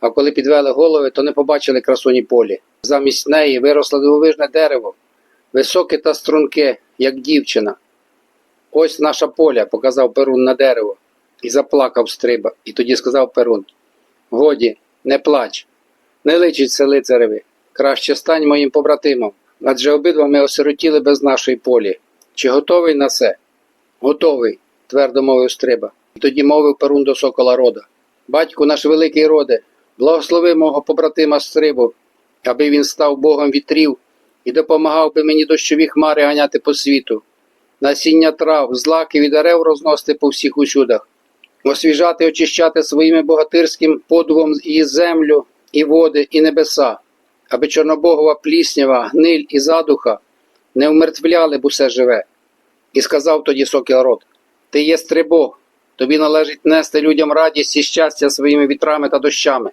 А коли підвели голови, то не побачили красуні полі. Замість неї виросло дивовижне дерево, високе та струнке, як дівчина. Ось наша поля, показав Перун на дерево, і заплакав стриба. І тоді сказав Перун: Годі, не плач, не личить це лицареві, краще стань моїм побратимом, адже обидва ми осиротіли без нашої полі. Чи готовий на це? Готовий, твердо мовив стриба. І тоді мовив Перун до сокола рода. Батьку наш великий роде, благослови мого побратима стрибу, аби він став богом вітрів і допомагав би мені дощові хмари ганяти по світу, насіння трав, злаки від дерев розносити по всіх усюдах, освіжати, очищати своїми богатирським подувом і землю, і води, і небеса, аби чорнобогова пліснява, гниль і задуха не вмертвляли б усе живе. І сказав тоді сокіл род, ти є стрибог, тобі належить нести людям радість і щастя своїми вітрами та дощами.